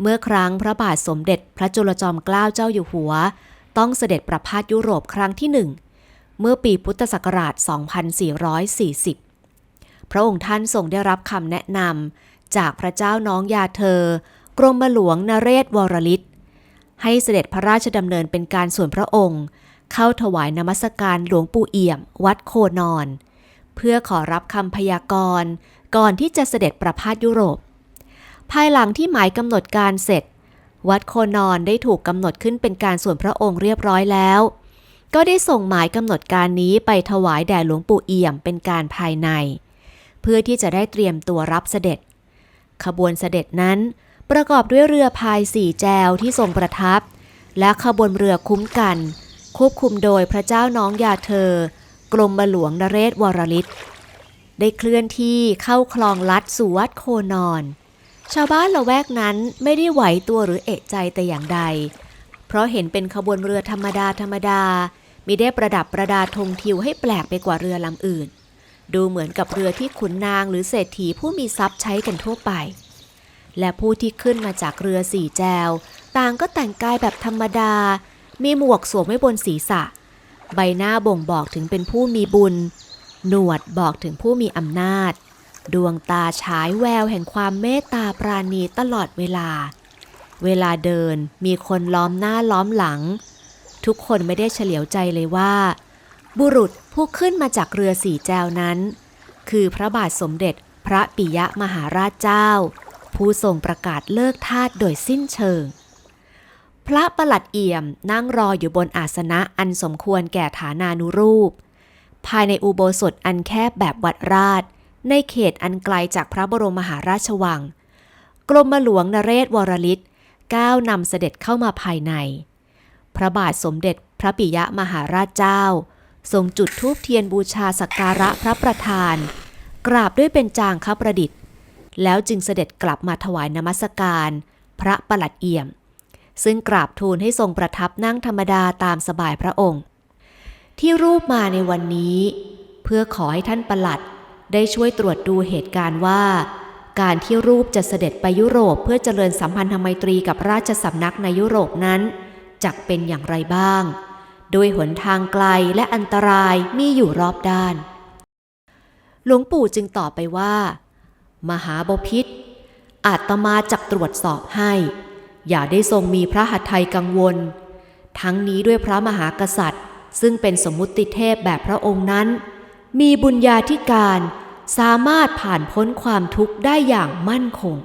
เมื่อครั้งพระบาทสมเด็จพระจุลจอมเกล้าเจ้าอยู่หัว ต้องเสด็จประพาสยุโรปครั้งที่หนึ่งเมื่อปีพุทธศักราช 2440 พระองค์ท่านทรงได้รับคำแนะนำจากพระเจ้าน้องยาเธอ กรมหลวงนเรศวรลิต ให้เสด็จพระราชดำเนินเป็นการส่วนพระองค์ เข้าถวายนมัสการหลวงปู่เอี่ยม วัดโคนอน เพื่อขอรับคำพยากรณ์ก่อนที่จะเสด็จประพาสยุโรป ภายหลังที่หมายกำหนดการเสร็จ วัดโคนอนได้ถูกกำหนดขึ้นเป็นการส่วนพระองค์เรียบร้อยแล้ว ก็ได้ส่งหมายกำหนดการนี้ไปถวายแด่หลวงปู่เอี่ยมเป็นการภายใน เพื่อที่จะได้เตรียมตัวรับเสด็จ ขบวนเสด็จนั้นประกอบด้วยเรือพายสี่แจวที่ทรงประทับ และขบวนเรือคุ้มกัน ควบคุมโดยพระเจ้าน้องยาเธอ กรมหลวงนเรศวรลิต ได้เคลื่อนที่เข้าคลองลัดสู่วัดโคนอน ชาวบ้านละแวกนั้นไม่ได้ไหวตัวหรือเอะใจแต่อย่างใด เพราะเห็นเป็นขบวนเรือธรรมดาธรรมดามิได้ประดับประดาธงทิวให้แปลกไปกว่าเรือลำอื่น ดูเหมือนกับเรือที่ขุนนางหรือเศรษฐีผู้มีทรัพย์ใช้กันทั่วไป และผู้ที่ขึ้นมาจากเรือสี่แจว ต่างก็แต่งกายแบบธรรมดา มีหมวกสวมไว้บนศีรษะ ใบหน้าบ่งบอกถึงเป็นผู้มีบุญ หนวดบอกถึงผู้มีอำนาจ ดวงตาฉายแววแห่งความเมตตาปราณีตลอดเวลา เวลาเดินมีคนล้อมหน้าล้อมหลัง ทุกคนไม่ได้เฉลียวใจเลยว่า บุรุษผู้ขึ้นมาจากเรือสี่แจวนั้น คือพระบาทสมเด็จพระปิยมหาราชเจ้า ผู้ทรงประกาศเลิกทาสโดยสิ้นเชิง พระประหลัดเอี่ยมนั่งรออยู่บนอาสนะอันสมควรแก่ฐานานุรูป ภายในอุโบสถอันแคบแบบวัดราช ในเขตอันไกลจากพระบรมมหาราชวัง กรมหลวงนเรศวรลิตก้าวนำเสด็จเข้ามาภายใน พระบาทสมเด็จพระปิยมหาราชเจ้า ทรงจุดธูปเทียนบูชาสักการะพระประธาน กราบด้วยเป็นจางคประดิษฐ์ แล้วจึงเสด็จกลับมาถวายนมัสการ พระประหลัดเอี่ยม ซึ่งกราบทูลให้ทรงประทับนั่งธรรมดาตามสบายพระองค์ ที่รูปมาในวันนี้ เพื่อขอให้ท่านประหลัด ได้ช่วยตรวจดูเหตุการณ์ว่า การที่รูปจะเสด็จไปยุโรปเพื่อเจริญสัมพันธไมตรีกับราชสำนักในยุโรปนั้นจักเป็นอย่างไรบ้าง โดยหนทางไกลและอันตรายมีอยู่รอบด้าน หลวงปู่จึงตอบไปว่า มหาบพิษอาตมาจักตรวจสอบให้ อย่าได้ทรงมีพระหัตถ์ไทยกังวล ทั้งนี้ด้วยพระมหากษัตริย์ ซึ่งเป็นสมมุติเทพแบบพระองค์นั้น มีบุญญาธิการสามารถผ่านพ้นความทุกข์ได้อย่างมั่นคง